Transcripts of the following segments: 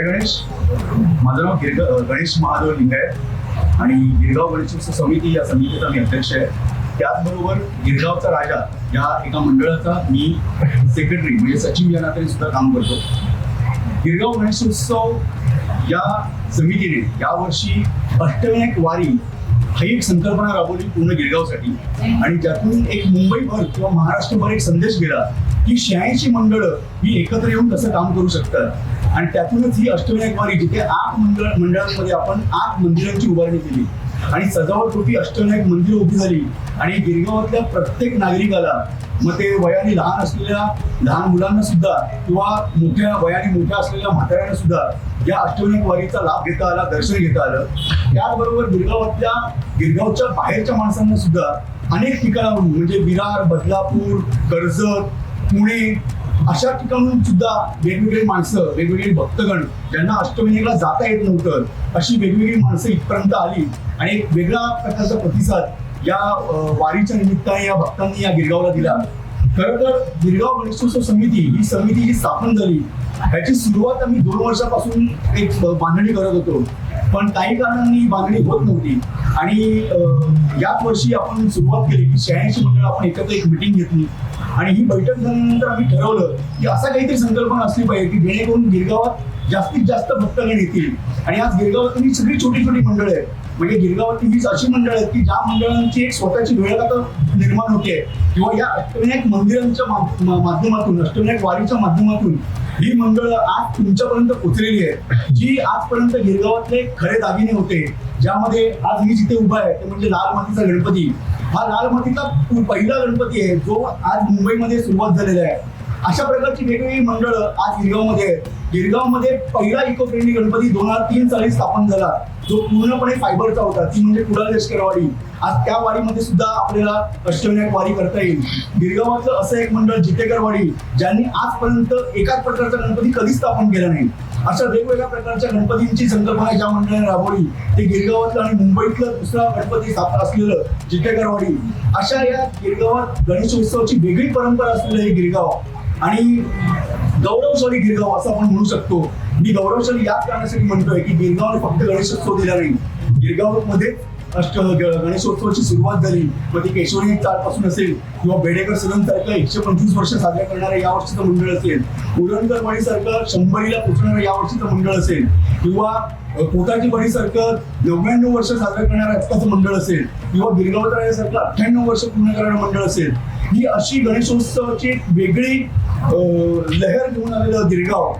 जय गणेश. माझं नाव गिरग गणेश महादेव लिंगायत आणि गिरगाव गणेशोत्सव समिती या समितीचा मी अध्यक्ष आहे. त्याचबरोबर गिरगावचा राजा या एका मंडळाचा मी सेक्रेटरी म्हणजे सचिव या नात्याने सुद्धा काम करतो. गिरगाव गणेशोत्सव या समितीने यावर्षी अष्टविनायक वारी ही एक संकल्पना राबवली पूर्ण गिरगावसाठी. आणि त्यातून एक मुंबईभर किंवा महाराष्ट्रभर एक संदेश गेला की शहाऐंशी मंडळं ही एकत्र येऊन कसं काम करू शकतात. आणि त्यातूनच ही अष्टविनायकवारी जिथे आठ मंडळ मंडळांमध्ये आपण आठ मंदिरांची उभारणी केली. आणि सजावट होती अष्टविनायक मंदिर उभी झाली. आणि गिरगावातल्या प्रत्येक नागरिकाला मग ते वयाने लहान असलेल्या लहान मुलांना सुद्धा किंवा मोठ्या वयाने मोठ्या असलेल्या म्हाताऱ्यांना सुद्धा या अष्टविनायक वारीचा लाभ घेता आला दर्शन घेता आलं. त्याचबरोबर गिरगावातल्या गिरगावच्या बाहेरच्या माणसांना सुद्धा अनेक ठिकाणाहून म्हणजे विरार बदलापूर कर्जत पुणे अशा ठिकाणून सुद्धा वेगवेगळी माणसं वेगवेगळे भक्तगण ज्यांना अष्टविनायकला जाता येत नव्हतं अशी वेगवेगळी माणसं इथपर्यंत आली. आणि एक वेगळा प्रकारचा प्रतिसाद या वारीच्या निमित्ताने या भक्तांनी या गिरगावला दिला. खरं तर गिरगाव गणेशोत्सव समिती ही समिती जी स्थापन झाली ह्याची सुरुवात आम्ही दोन वर्षापासून एक बांधणी करत होतो. पण काही कारणांनी बांधणी होत नव्हती. आणि याच वर्षी आपण सुरुवात केली की शहाऐंशी मंडळ आपण एकत्र एक मिटिंग घेतली. आणि ही बैठक झाल्यानंतर आम्ही ठरवलं की असा काहीतरी संकल्पना असली पाहिजे की जेणेकरून गिरगावात जास्तीत जास्त भक्तगण येतील. आणि आज गिरगावात ही सगळी छोटी छोटी मंडळ आहेत. म्हणजे गिरगावातली हीच अशी मंडळ आहेत की ज्या मंडळांची एक स्वतःची वेळात निर्माण होते. किंवा या अष्टविनायक मंदिरांच्या माध्यमातून अष्टविनायक वारीच्या माध्यमातून ही मंडळ आज तुमच्यापर्यंत पोचलेली आहे जी आजपर्यंत गिरगावातले खरे दागिने होते ज्यामध्ये आज मी जिथे उभा आहे ते म्हणजे लाल मातीचा गणपती. हा लाल मातीचा पहिला गणपती आहे जो आज मुंबईमध्ये सुरुवात झालेला आहे. अशा प्रकारची वेगवेगळी मंडळं आज गिरगावमध्ये आहेत. गिरगावमध्ये पहिला इको फ्रेंडली गणपती दोन हजार तीन साली स्थापन झाला. जो पूर्णपणे फायबरचा होता. ती म्हणजे कुडाळ लष्करवाडी. आज त्या वाडीमध्ये सुद्धा आपल्याला अष्टविनायक वारी करता येईल. गिरगावातलं असं एक मंडळ जितेकरवाडी ज्यांनी आजपर्यंत एकाच प्रकारचा गणपती कधी स्थापन केला नाही. अशा वेगवेगळ्या प्रकारच्या गणपतींची संकल्पना ज्या मंडळाने राबवली ते गिरगावातलं आणि मुंबईतलं दुसरा गणपती स्थापन असलेलं जितेकरवाडी अशा या गिरगावात गणेशोत्सवाची वेगळी परंपरा असलेलं हे गिरगाव. आणि गौरवशाली गिरगाव असं आपण म्हणू शकतो. मी गौरवशाली याच कारणासाठी म्हणतोय की गिरगावने फक्त गणेशोत्सव दिला नाही. गिरगावमध्ये अष्ट गणेशोत्सवाची सुरुवात झाली. मग ती केशवरी पासून असेल किंवा बेडेकर सदन सारखं एकशे पंचवीस वर्ष साजऱ्या करणारं या वर्षीचं मंडळ असेल. उरणकर वाडी सारखं शंभरीला पोचणारं या वर्षीचं मंडळ असेल. किंवा अ, पोटाची वाडी सारखं नव्याण्णव वर्ष साजरं करणारं आत्ताचं मंडळ असेल. किंवा गिरगाव अठ्ठ्याण्णव वर्ष पूर्ण करणारं मंडळ असेल. ही अशी गणेशोत्सवाची वेगळी लहर घेऊन आलेलं गिरगाव.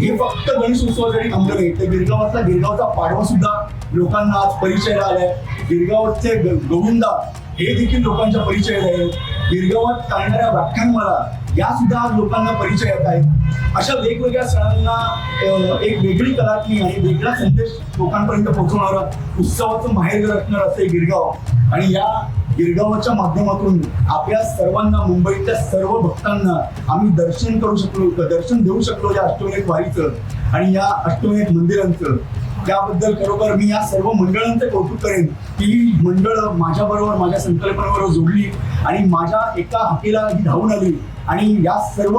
हे फक्त गणेशोत्सवासाठी थांबलं नाही तर गिरगावातला गिरगावचा पाडवा सुद्धा लोकांना आज परिचयाला आलाय गिरगावचे गोविंदा हे देखील लोकांच्या परिचयात आहेत. गिरगावात चालणाऱ्या व्याख्यानमाला या सुद्धा आज लोकांना परिचयात आहेत. अशा वेगवेगळ्या सणांना एक वेगळी कलाटणी आणि वेगळा संदेश लोकांपर्यंत पोहोचवणारा उत्सवाचं माहेरघर असणार असं गिरगाव. आणि या गिरगावाच्या माध्यमातून आपल्या सर्वांना मुंबईतल्या सर्व भक्तांना आम्ही दर्शन करू शकलो दर्शन देऊ शकलो या अष्टविनायक वारीचं आणि या अष्टविनायक मंदिरांचं. त्याबद्दल खरोखर मी या सर्व मंडळांचं कौतुक करेन. की ही माझ्याबरोबर माझ्या संकल्पनेबरोबर जोडली आणि माझ्या एका हाकेला ही धावून आली आणि या सर्व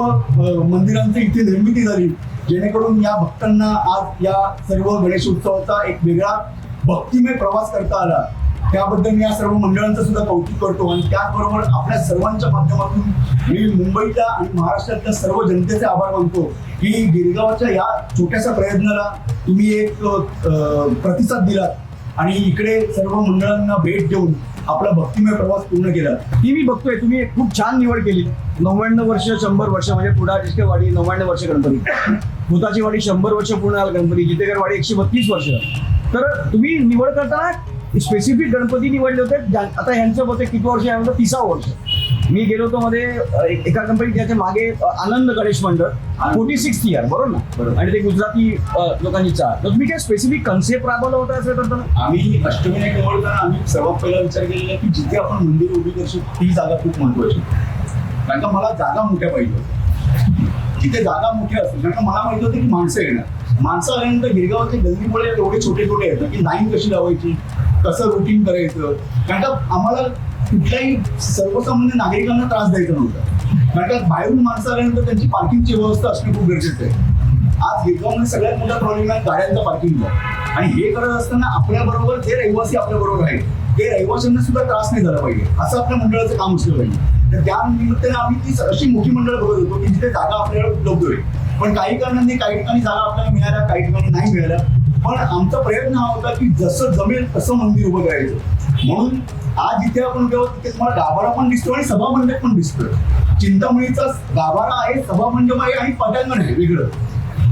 मंदिरांची इथे निर्मिती झाली. जेणेकरून या भक्तांना आज या सर्व गणेशोत्सवाचा एक वेगळा भक्तिमय प्रवास करता आला. त्याबद्दल मी या सर्व मंडळांचं सुद्धा कौतुक करतो. आणि त्याचबरोबर आपल्या सर्वांच्या माध्यमातून मी मुंबईच्या आणि महाराष्ट्रातल्या सर्व जनतेचे आभार मानतो की गिरगावच्या या छोट्याशा प्रयत्नाला तुम्ही एक प्रतिसाद दिलात आणि इकडे सर्व मंडळांना भेट देऊन आपला भक्तिमय प्रवास पूर्ण केला. ती मी बघतोय. तुम्ही एक खूप छान निवड केली. नव्याण्णव वर्ष शंभर वर्ष म्हणजे कुडा वाडी नव्याण्णव वर्ष गणपती. भूताची वाडी शंभर वर्ष पूर्ण झाला गणपती. जितेगरवाडी एकशे बत्तीस वर्ष. तर तुम्ही निवड करताना स्पेसिफिक गणपती निवडले होते. आता ह्यांचं होते किती वर्ष आहे तिसावं वर्ष. मी गेलो होतो मध्ये एक- कंपनीत त्याच्यामागे आनंद गणेश मंडळ. फोर्टी सिक्स इयर बरोबर ना? बरोबर. आणि ते गुजराती लोकांची चाळ. तर तुम्ही काय स्पेसिफिक कन्सेप्ट राबवला होता असं करताना आम्ही अष्टविनायक निवडताना आम्ही सर्वात पहिला विचार केलेला की जिथे आपण मंदिर उभी करतो ती जागा खूप महत्वाची कारण का मला जागा मोठ्या पाहिजे. जिथे जागा मोठ्या असतील कारण का मला माहिती होतं की माणसं येणार. माणसं आल्यानंतर गिरगावाचे गल्लीमुळे एवढे छोटे छोटे आहेत की लाईन कशी लावायची? कसं रुटीन करायचं? कारण का आम्हाला कुठल्याही सर्वसामान्य नागरिकांना त्रास द्यायचा नव्हता. कारण का बाहेरून माणसं आल्यानंतर त्यांची पार्किंगची व्यवस्था असणं खूप गरजेचं आहे. आज गिरगावमध्ये म्हणजे सगळ्यात मोठा प्रॉब्लेम आहे गाड्यांचा पार्किंगचा आणि हे करत असताना आपल्याबरोबर जे रहिवासी आपल्याबरोबर आहे आहेत ते रहिवाशांना सुद्धा त्रास नाही झाला पाहिजे. असं आपल्या मंडळाचं काम असलं पाहिजे. तर त्या निमित्ताने आम्ही ती अशी मोठी मंडळ बघत होतो की जिथे जागा आपल्याला उपलब्ध होईल. पण काही कारणांनी काही ठिकाणी जागा आपल्याला मिळाल्या काही ठिकाणी नाही मिळाल्या. पण आमचा प्रयत्न हा होता की जसं जमेल तसं मंदिर उभं करायचं. म्हणून आज जिथे आपण गेलो तिथे तुम्हाला गाभारा पण दिसतो आणि सभा मंडप पण दिसतोय चिंतामणीचा गाभारा आहे सभा मंडप आहे आणि पटांगण आहे वेगळं.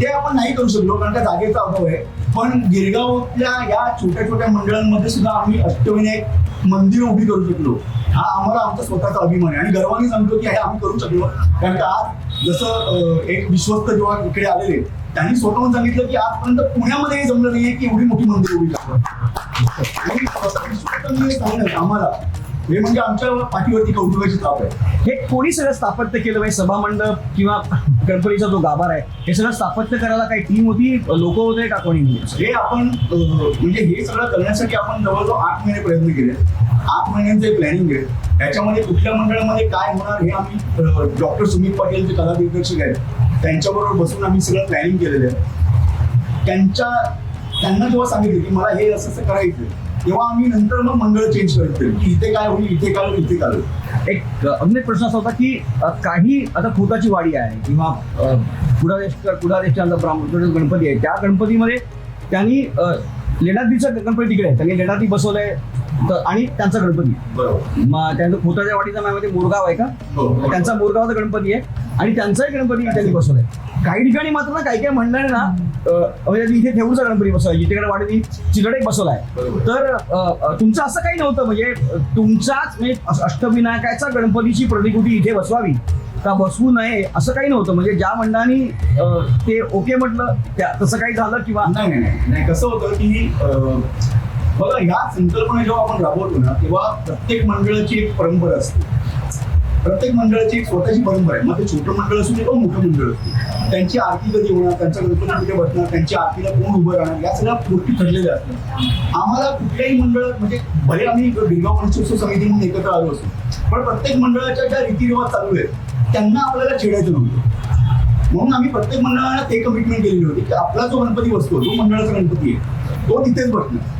ते आपण नाही करू शकलो कारण त्या जागेचा अभाव आहे. पण गिरगावतल्या या छोट्या छोट्या मंडळांमध्ये सुद्धा आम्ही अष्टविनायक मंदिर उभी करू शकलो. हा आम्हाला आमचा स्वतःचा अभिमान आहे. आणि गर्वाने सांगतो की हे आम्ही करू शकलो. कारण का आज जसं एक विश्वस्त जेव्हा इकडे आलेले त्यांनी स्वतःहून सांगितलं की आजपर्यंत पुण्यामध्ये हे जमलं नाहीये की एवढी मोठी मंदिर उभी हे सांगणं आम्हाला. हे म्हणजे आमच्या पाठीवरती कौतुकाची थाप आहे. हे कोणी सगळं स्थापत्य केलं? म्हणजे सभा मंडप किंवा गणपतीचा जो गाभार आहे हे सगळं स्थापत्य करायला काही टीम होती? लोक होते का कोणी? हे आपण म्हणजे हे सगळं करण्यासाठी आपण जवळजवळ आठ महिने प्रयत्न केले. आठ महिन्यांचे प्लॅनिंग आहे. याच्यामध्ये कुठल्या मंडळामध्ये काय होणार हे आम्ही डॉक्टर सुमित पटेल जे कला दिग्दर्शक आहेत त्यांच्याबरोबर बसून आम्ही सगळं प्लॅनिंग केलेलं आहे. त्यांच्या त्यांना जेव्हा सांगितलं की मला हे असं असं करायचं तेव्हा आम्ही नंतर मग मंडळ चेंज करतो की इथे काय होईल इथे काय होईल इथे काय होईल. एक अजून एक प्रश्न असा होता की काही आता खोताची वाडी आहे किंवा कुडादेश कुडादेशचा ब्राह्मण गणपती आहे त्या गणपतीमध्ये त्यांनी अ, गणपती तिकडे आहे त्यांनी लेडाती बसवलंय तर- आणि त्यांचा गणपती त्यांचं खोताच्या वाडीचा माझ्यामध्ये मोरगाव आहे का? हो. त्यांचा मोरगावचा गणपती आहे. आणि त्यांचाही गणपती त्यांनी बसवलाय काही ठिकाणी मात्र ना काही काही मंडळाने ना म्हणजे इथे ठेवूचा गणपती बसवलाय जिथे वाडीने चिकडे बसवलाय. तर तुमचं असं काही नव्हतं म्हणजे तुमचाच म्हणजे अस- अष्टविनायकाचा गणपतीची प्रतिकृती इथे बसवावी का बसवू नये असं काही नव्हतं. म्हणजे ज्या मंडळांनी ते ओके म्हटलं त्या तसं काही झालं किंवा नाही नाही कसं होतं की बघा ह्या संकल्पना जेव्हा आपण राबवतो ना तेव्हा प्रत्येक मंडळाची एक परंपरा असते. प्रत्येक मंडळाची एक स्वतःची परंपरा आहे. मग ते छोटं मंडळ असू दे किंवा मोठं मंडळ असू त्यांची आरती कधी होणार त्यांचा गणपती कुठे बसणार त्यांची आरतीला कोण उभं राहणार या सगळ्या गोष्टी ठरलेल्या असतात. आम्हाला कुठल्याही मंडळ म्हणजे भले आम्ही गिरगाव गणेशोत्सव समिती म्हणून एकत्र आलो असतो पण प्रत्येक मंडळाच्या ज्या रीतिरिवाज चालू आहेत त्यांना आपल्याला छेडायचं नव्हतं. म्हणून आम्ही प्रत्येक मंडळाला ते कमिटमेंट केलेली होती की आपला जो गणपती बसतो जो मंडळाचा गणपती आहे तो तिथेच बसणार.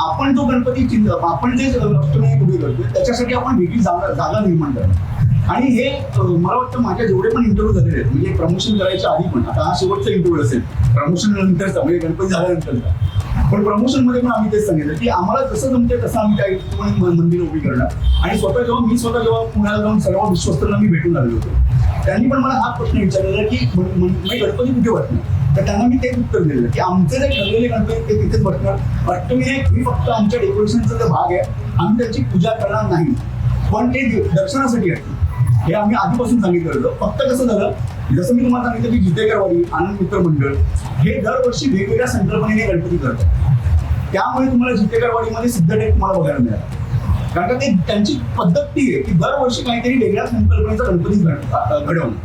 आपण जो गणपती चिंत आपण जे अष्टविनायक उभे करतोय त्याच्यासाठी आपण वेगळी जागा जागा निर्माण करतो आणि हे मला वाटतं माझ्या जेवढे पण इंटरव्ह्यू झालेले आहेत म्हणजे प्रमोशन करायच्या आधी पण आता हा शेवटचा इंटरव्ह्यू असेल प्रमोशन नंतरचा म्हणजे गणपती झाल्यानंतरचा. पण प्रमोशनमध्ये पण आम्ही तेच सांगितलं की आम्हाला जसं जमते तसं आम्ही काही मंदिर उभी करणार. आणि स्वतः जेव्हा मी स्वतः जेव्हा पुण्याला जाऊन सर्व विश्वस्तांना मी भेटून आलेलो होतो त्यांनी पण मला हा प्रश्न विचारलेला की म्हणजे गणपती कुठे वाटणार? तर त्यांना मी तेच उत्तर दिलेलं की आमचे जे ठरलेले गणपती ते तिथेच बसणार. अष्टविनायक मी फक्त आमच्या डेकोरेशनचा जो भाग आहे आम्ही त्याची पूजा करणार नाही. पण ते दर्शनासाठी आहे. हे आम्ही आधीपासून सांगितलं होतं. फक्त कसं झालं जसं मी तुम्हाला सांगितलं की जितेकरवाडी आनंद मित्र मंडळ हे दरवर्षी वेगवेगळ्या संकल्पनेने गणपती करतात. त्यामुळे तुम्हाला जितेकरवाडीमध्ये सिद्धटेक तुम्हाला बघायला मिळाला. कारण का ते त्यांची पद्धत ती आहे की दरवर्षी काहीतरी वेगळ्या संकल्पनेचा गणपती घडवणं.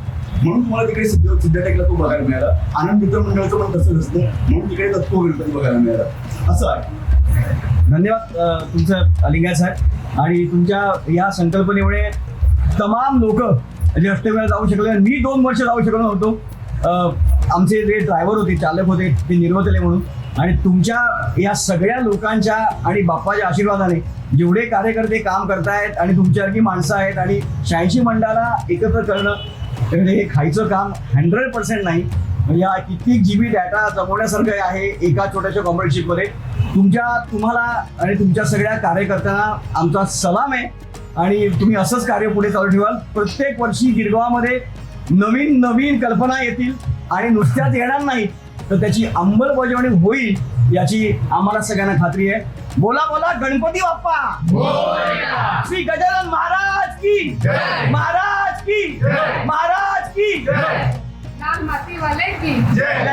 म्हणून तुम्हाला तिकडे सिद्ध सिद्धटेकला तो बघायला मिळाला. आनंद मित्र मंडळाचं पण तसंच असतं. म्हणून तिकडे तत्व गणपती बघायला मिळाला. असं आहे. धन्यवाद तुमचं अलिंगा साहेब. आणि तुमच्या या संकल्पनेमुळे तमाम लोक जे म्हणजे अष्टवेळा जाऊ शकले. मी दोन वर्ष जाऊ शकलो नव्हतो. आमचे जे ड्रायव्हर होते चालक होते ते निर्वतले म्हणून. आणि तुमच्या या सगळ्या लोकांच्या आणि बाप्पाच्या आशीर्वादाने जेवढे कार्यकर्ते काम करतायत आणि तुमच्यासारखी माणसं आहेत आणि शहाऐंशी मंडळाला एकत्र करणं तर हे खायचं काम हंड्रेड पर्सेंट नाही. म्हणजे हा कित्येक जी बी डाटा जमवण्यासारखं आहे एका छोट्याशा कॉम्पिटिशिपमध्ये तुमच्या तुम्हाला आणि तुमच्या सगळ्या कार्यकर्त्यांना आमचा सलाम आहे. आणि तुम्ही असंच कार्य पुढे चालू ठेवाल. प्रत्येक वर्षी गिरगावामध्ये नवीन नवीन कल्पना येतील आणि नुसत्याच येणार नाही तर त्याची अंमलबजावणी होईल याची आम्हाला सगळ्यांना खात्री आहे. बोला बोला गणपती बाप्पा! श्री गजानन महाराज की महाराज! की महाराज की लाल माती वाले की जय